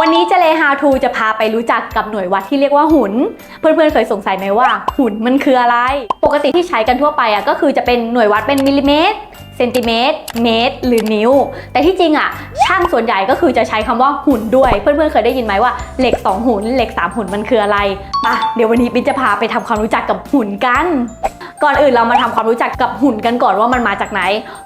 วันนี้เจเลฮาทูจะพาไปรู้จักกับหน่วยวัดที่เรียกว่าหุน เพื่อนๆเคยสงสัยไหมว่าหุนมันคืออะไร ปกติที่ใช้กันทั่วไปอะก็คือจะเป็นหน่วยวัดเป็นมิลลิเมตรเซนติเมตร เมตร หรือนิ้ว แต่ที่จริงอะ ช่างส่วนใหญ่ก็คือจะใช้คำว่าหุ่นด้วย เพื่อนๆเคยได้ยินไหมว่าเหล็ก 2 หุ่นเหล็ก 3 หุ่นมันคืออะไรมาเดี๋ยววันนี้ปิ๊นจะพาไปทำความรู้จักกับหุ่นกัน ก่อนอื่นเรามาทำความรู้จักกับหุ่นกันก่อนว่ามันมาจากไหน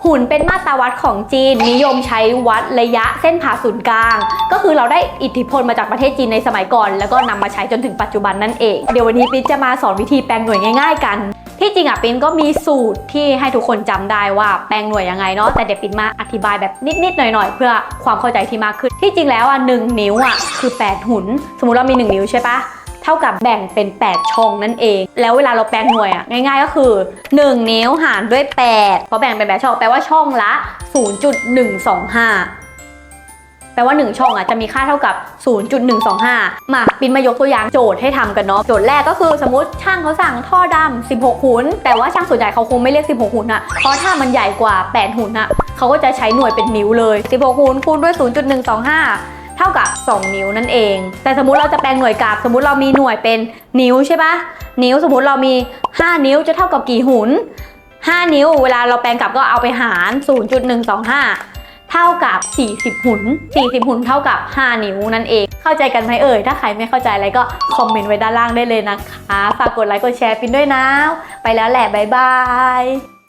หุ่นเป็นมาตรวัดของจีน นิยมใช้วัดระยะเส้นผ่าศูนย์กลาง ก็คือเราได้อิทธิพลมาจากประเทศจีนในสมัยก่อน แล้วก็นำมาใช้จนถึงปัจจุบันนั่นเอง เดี๋ยววันนี้ปิ๊นจะมาสอนวิธีแปลงหน่วยง่าย ๆ กันที่จริงอะปิ๊นก็มีสูตรที่ให้ทุกคนจำได้ว่าแปลงหน่วยยังไงเนาะแต่เดี๋ยวปิ๊นมาอธิบายแบบนิดๆหน่อยๆ เพื่อความเข้าใจที่มากขึ้นที่จริงแล้วอะหนึ่งนิ้วอะคือ 8 หุ่นสมมุติเรามี 1 นิ้วใช่ปะ เท่ากับแบ่งเป็น 8 ช่องนั่นเอง แล้วเวลาเราแปลงหน่วยอะง่ายๆก็คือ 1 นิ้วหารด้วย8เพราะแบ่งเป็น8ช่องแปลว่าช่องละ 0.125แปลว่า 1 ช่องอะจะมีค่าเท่ากับ 0.125 มาปินมายกตัวอย่างโจทย์ให้ทำกันเนาะ โจทย์แรกก็คือสมมติช่างเขาสั่งท่อดำ16 หุน แต่ว่าช่างส่วนใหญ่เขาคงไม่เรียก 16 หุนอะเพราะถ้ามันใหญ่กว่า 8 หุนอะเขาก็จะใช้หน่วยเป็นนิ้วเลย 16 หุนคูณด้วย 0.125เท่า กับ 2 นิ้วนั่นเอง แต่สมมุติเราจะแปลงหน่วยกาฟสมมุติเรามีหน่วยเป็นนิ้วใช่ปะนิ้วสมมุติเรามี 5 นิ้วจะเท่ากับกี่หุน 5 นิ้ว เวลาเราแปลงกลับก็เอาไปหาร 0.125เท่ากับ 40 หุน 40 หุนเท่ากับ 5 นิ้วนั่นเอง เข้าใจกันไหมเอ่ย ถ้าใครไม่เข้าใจอะไรก็คอมเมนต์ไว้ด้านล่างได้เลยนะคะ ฝากกดไลค์ กดแชร์ปินด้วยนะ ไปแล้วแหละ บ๊ายบาย